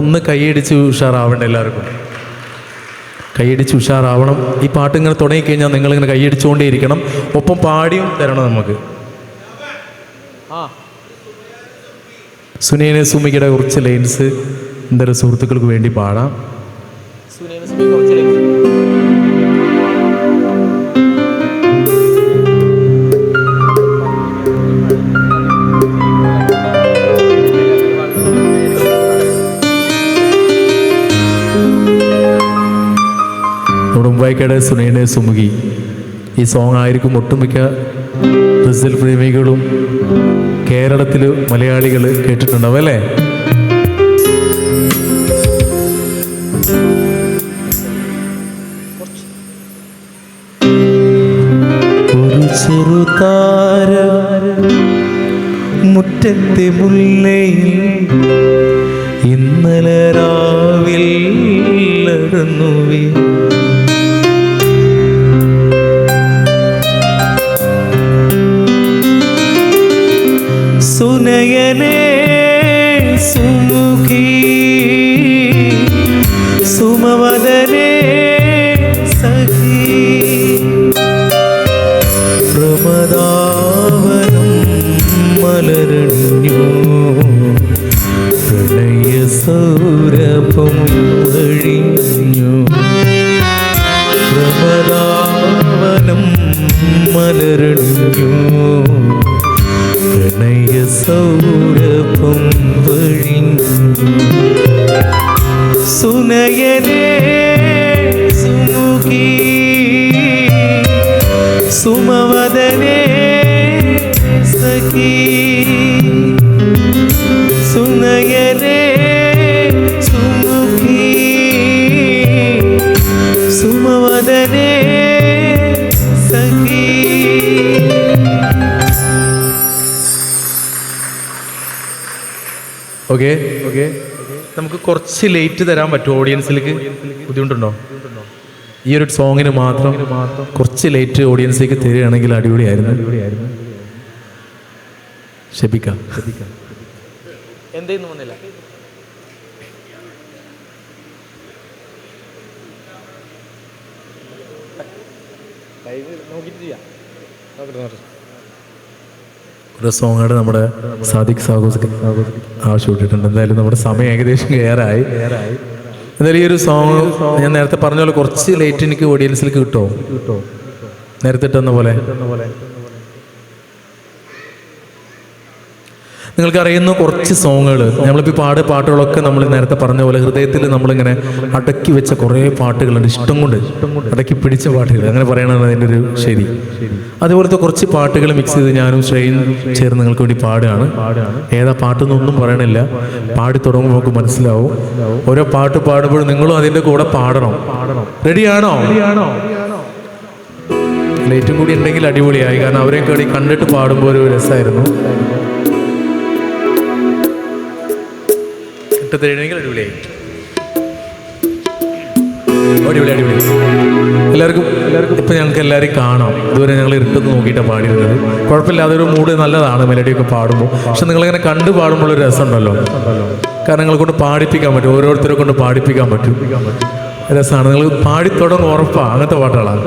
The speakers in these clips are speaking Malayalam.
ഒന്ന് കൈയടിച്ച് ഉഷാറാവണ്ട എല്ലാവർക്കും. കൈയടിച്ച് ഉഷാറാവണം. ഈ പാട്ട് ഇങ്ങനെ തുടങ്ങിക്കഴിഞ്ഞാൽ നിങ്ങളിങ്ങനെ കൈയടിച്ചുകൊണ്ടേയിരിക്കണം ഒപ്പം പാടിയും തരണം നമുക്ക്. സുനീന സുമികയുടെ കുറച്ച് ലൈൻസ് എന്തായാലും സുഹൃത്തുക്കൾക്ക് വേണ്ടി പാടാം. നമ്മുടെ മുംബൈക്കയുടെ സുനീന സുമുഖി. ഈ സോങ് ആയിരിക്കും ഒട്ടുമിക്ക ഗസൽ പ്രേമികളും കേരളത്തിൽ മലയാളികൾ കേട്ടിട്ടുണ്ടാവും അല്ലേ? ചെറുതാര മുറ്റത്തെ മുല്ലയിൽ ഇന്നലെ രാവിൽ നടന്നുവേ ஏனே ಸುನಯನೇ ಸುಮುಖಿ ಸುಮವದನೇ ಸಖಿ. ಸುನಯನೇ ಸುಮುಖಿ ಸುಮವದನೇ ಸಖಿ. ಓಕೆ ಓಕೆ നമുക്ക് കുറച്ച് ലേറ്റ് തരാൻ പറ്റുമോ ഓഡിയൻസിലേക്ക് ബുദ്ധിമുട്ടുണ്ടോ? ഈ ഒരു സോങ്ങിന് മാത്രം കുറച്ച് ലേറ്റ് ഓഡിയൻസിലേക്ക് തരികയാണെങ്കിൽ അടിപൊളിയായിരുന്നു. ക്ഷമിക്കാം. എന്തേന്ന് വന്നില്ല. ഒരു സോങ്ങാണ് നമ്മുടെ സാദിഖ് സാഹോസ് ആവശ്യപ്പെട്ടിട്ടുണ്ട്. എന്തായാലും നമ്മുടെ സമയം ഏകദേശം ഏറായി. എന്തായാലും ഈ ഒരു സോങ് ഞാൻ നേരത്തെ പറഞ്ഞ പോലെ കുറച്ച് ലേറ്റ് എനിക്ക് ഓഡിയൻസിലേക്ക് കിട്ടുമോ? നേരത്തെ ഇട്ടെന്ന പോലെ? നിങ്ങൾക്ക് അറിയുന്ന കുറച്ച് സോങ്ങുകൾ നമ്മളിപ്പോൾ പാട് പാട്ടുകളൊക്കെ നമ്മൾ നേരത്തെ പറഞ്ഞ പോലെ ഹൃദയത്തിൽ നമ്മളിങ്ങനെ അടക്കി വെച്ച കുറേ പാട്ടുകളുണ്ട്. ഇഷ്ടം കൊണ്ട് അടക്കി പിടിച്ച പാട്ടുകൾ. അങ്ങനെ പറയണതാണ് അതിന്റെ ഒരു ശരി അതുപോലത്തെ കുറച്ച് പാട്ടുകൾ മിക്സ് ചെയ്ത് ഞാനും ശ്രേയും ചേർന്ന് നിങ്ങൾക്ക് വേണ്ടി പാടുകയാണ്. ഏതാ പാട്ടെന്നൊന്നും പറയണില്ല. പാടി തുടങ്ങുമ്പോൾ നമുക്ക് മനസ്സിലാവും. ഓരോ പാട്ട് പാടുമ്പോഴും നിങ്ങളും അതിന്റെ കൂടെ പാടണം. റെഡിയാണോ ഏറ്റവും കൂടി ഉണ്ടെങ്കിൽ അടിപൊളിയായി. കാരണം അവരെ കേടി കണ്ടിട്ട് പാടുമ്പോൾ ഒരു രസമായിരുന്നു. ഇട്ടത്തിലെങ്കിൽ അടിപൊളിയായി അടിപൊളി അടിപൊളി എല്ലാവർക്കും എല്ലാവർക്കും ഇപ്പം ഞങ്ങൾക്ക് എല്ലാവരും കാണാം. ഇതുവരെ ഞങ്ങൾ ഇരുട്ടെന്ന് നോക്കിയിട്ടാണ് പാടിയിരുന്നത്. കുഴപ്പമില്ലാതെ ഒരു മൂഡ് നല്ലതാണ് മെലഡിയൊക്കെ പാടുമ്പോൾ. പക്ഷെ നിങ്ങളിങ്ങനെ കണ്ടു പാടുമ്പോൾ ഒരു രസമുണ്ടല്ലോ. കാരണം നിങ്ങളെ കൊണ്ട് പാടിപ്പിക്കാൻ പറ്റും. ഓരോരുത്തരെ കൊണ്ട് പാടിപ്പിക്കാൻ പറ്റും. രസമാണ്. നിങ്ങൾ പാടി തുടങ്ങും ഉറപ്പാണ് അങ്ങനത്തെ പാട്ടുകളാണ്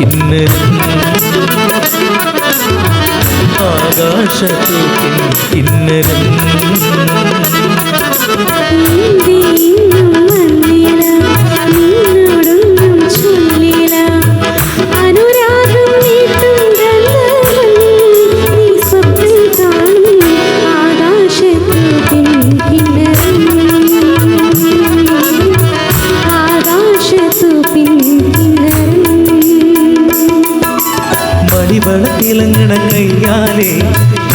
കിന്നരൻ കിന്നരൻ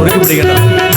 കൈയടിച്ചോ മുറുക്കി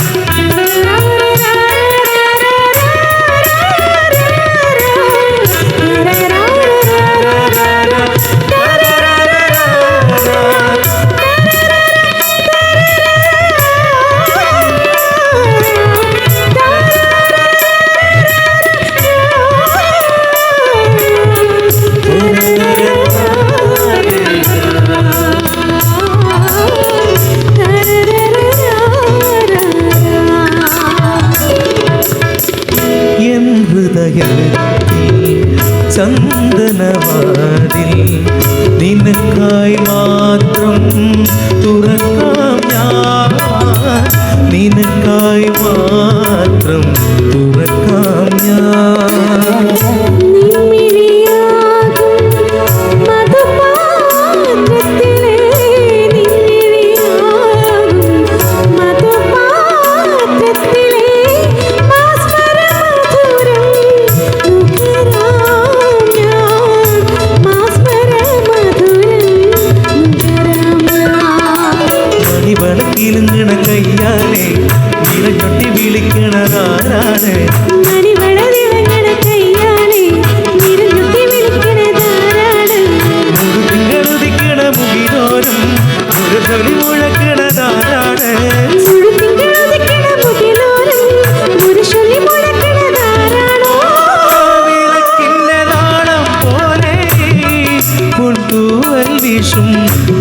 പുൽത്തൂവൽ വീശും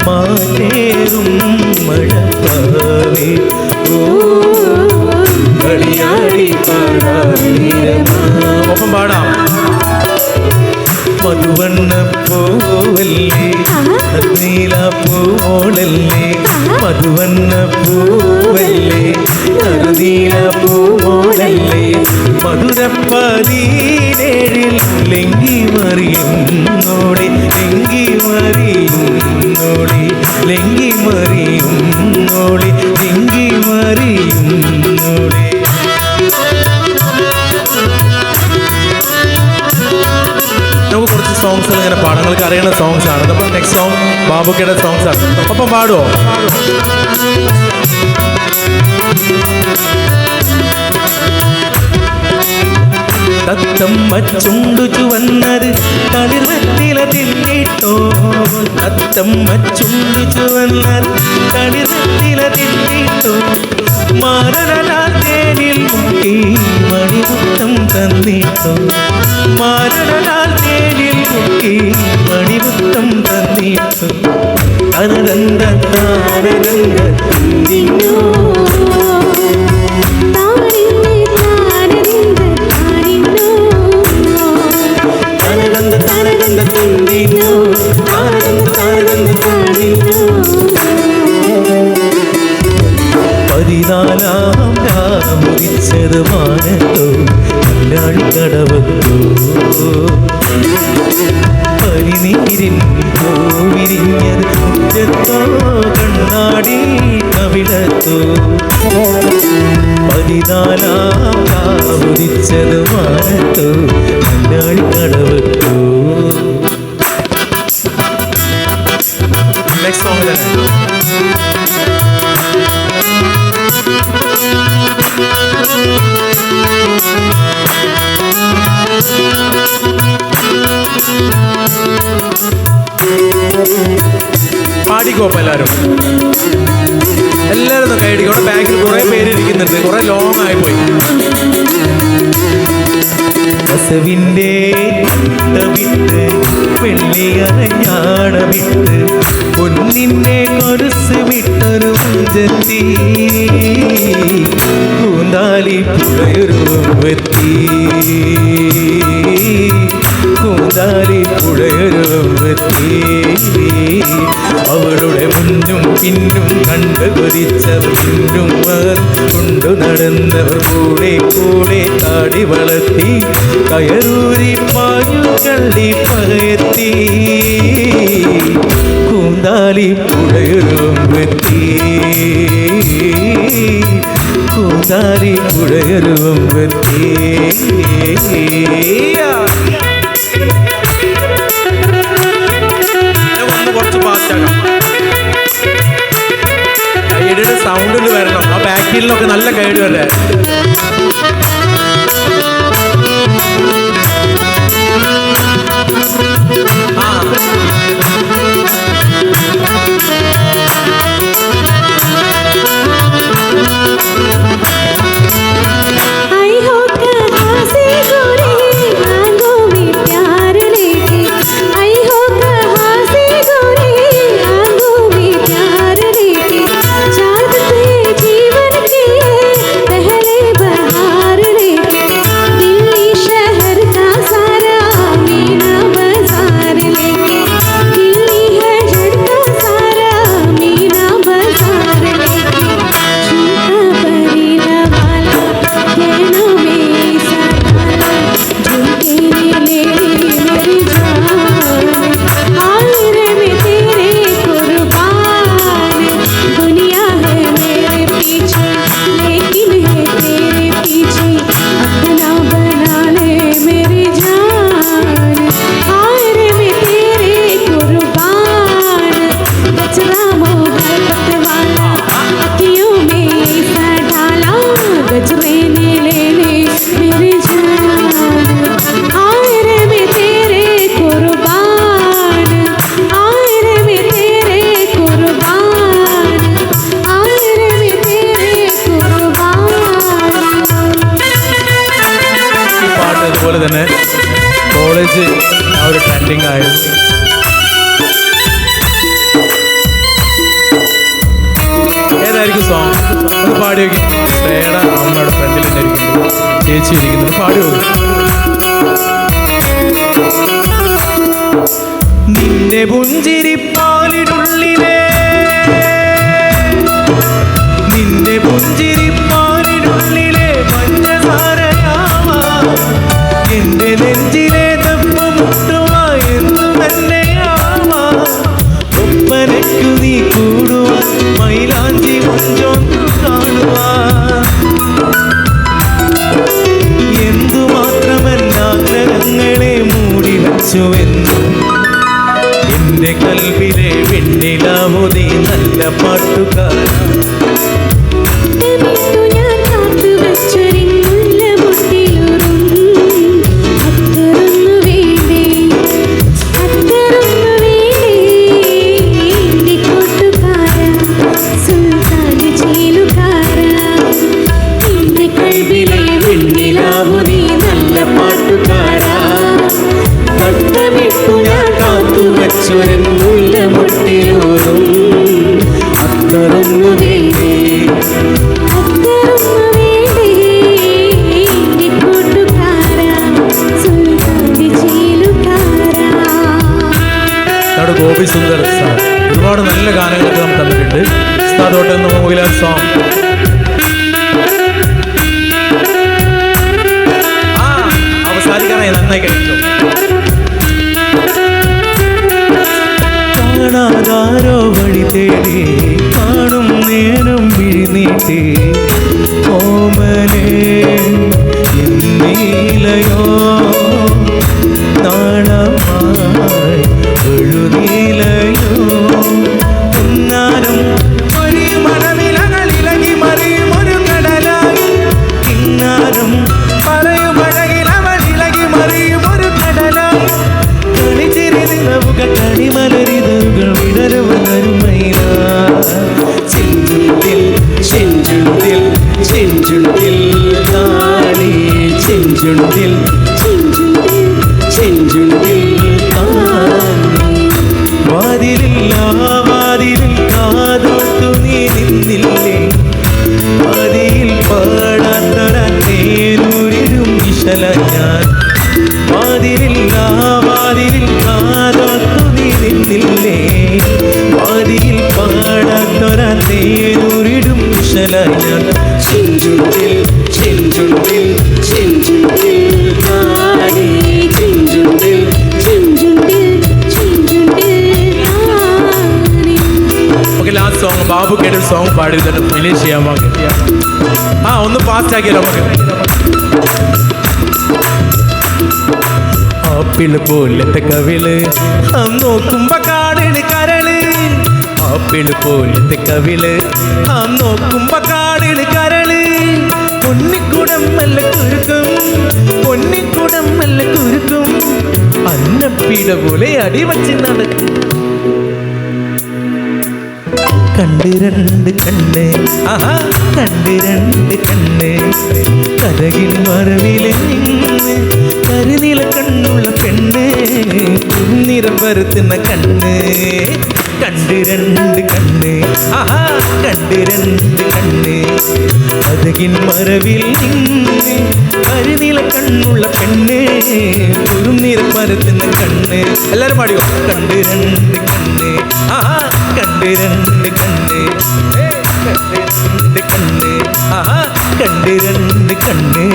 മാറ്റേറും മഴപ്പാവേ കളിയാടി ഒപ്പം പാടാം. മധുവണ്ണ പൂവല്ലേ? നീല പൂവോളല്ലേ? മധുവണ്ണ പൂവല്ലേ? നീല പൂവോളല്ലേ മധുരപ്പതിനേഴിൽ ലെങ്കി മറിയുന്നോടെ ലെങ്കി മറിയുന്നോടെ ലെങ്കി മറിയുന്നോടെ ലെങ്കി മറിയുന്നോടെ. സോങ്സ് ഇങ്ങനെ പാടങ്ങൾക്ക് അറിയുന്ന സോങ്സ് ആണ്. അപ്പോൾ നെക്സ്റ്റ് സോങ് ബാബുക്കയുടെ സോങ്സ് ആണ്. അപ്പം പാടുവോ? തത്തമ്മ ചുണ്ടു ചുവന്നത്. തളിർവത്തില തിന്നിട്ടോ? തത്തമ്മ ചുണ്ടു ചുവന്നത്. തളിർവത്തില തിന്നിട്ടോ? മാരണനാൽ തേനിൽ മുക്കി മണിമുത്തം തന്നിട്ടോ? മാരണനാൽ തേനിൽ മുക്കി മണിമുത്തം തന്നിട്ടോ? അനന്ത തിന്നിഞ്ഞോ കണ്ടിനു ആനന്ദ ആനന്ദ പതിനാലാം രാമുദിച്ചത് മാനത്തോ കല്ലാളി കടവത്തോ. കണ്ണാടി കവിളത്തോ കൈയടിക്കോ അപ്പം എല്ലാവരും എല്ലാവരും ഒന്ന് കൈയടിക്കും അവിടെ ബാക്കിൽ കുറേ പേര് ഇരിക്കുന്നുണ്ട് കുറേ ലോങ് ആയി പോയി. കസവിന്റെ വിട്ട് വെള്ളിയറഞ്ഞാട വിട്ട് പൊന്നിന്റെ കൊരുസ് വിട്ടൊരു മുഞ്ചത്തി. കൂന്താലി പുഴയൊരു വെത്തി സുന്ദരി പുഴയൊരുവത്തീ അവളുടെ മുന്നും പിന്നും കണ്ടു കൊതിച്ചവർ പിന്നും അവർ കൊണ്ടു നടന്നവർ കൂടെ കൂടെ താടി വളർത്തി കയറൂരി പാഞ്ഞു കള്ളി പകർത്തി കൂന്താലി പുഴയൊരുവത്തീ கூந்தாரி உடையருவம் வந்தே സൗണ്ടിൽ വരണം. ആ ബാക്കിലൊക്കെ നല്ല ഗൈഡ് വരെ புஞ்சிரி పాటుగా ആപ്പിൾ പോലത്തെ കവിൾ. നോക്കുമ്പോ കാടിന് കരൾ. ആപ്പിൾ പോലത്തെ കവിൾ. നോക്കുമ്പോ കാടിന് കരൾ. പൊന്നിക്കുടം നല്ല കുരുക്കും. പൊന്നിക്കുടം നല്ല കുരുക്കും. അന്നപ്പീട പോലെ അടിവച്ച് നടക്കും. കണ്ട് രണ്ട് കണ്ണ്. ആഹാ കണ്ട് രണ്ട് കണ്ണ്. കഥകിൻ മറവിലെ നിന്ന് കണ്ണുള്ള പെണ്ണ്. നിറം വരുത്തുന്ന കണ്ണ്. കണ്ട് രണ്ട് കണ്ണ്. ആഹാ കണ്ട് രണ്ട് കണ്ണ്. കഥകിൻ മറവിൽ നിന്ന് കണ്ണുള്ള പെണ്ണ്. നിറം പരത്തുന്ന കണ്ണ്. എല്ലാവരും പാടിയോ കണ്ട് രണ്ട് കണ്ണ്. ആഹാ കണ്ട് രണ്ട് കണ്ണ് കണ്ട് കണ്ണ്. ആഹാ കണ്ട് രണ്ട് കണ്ണ്.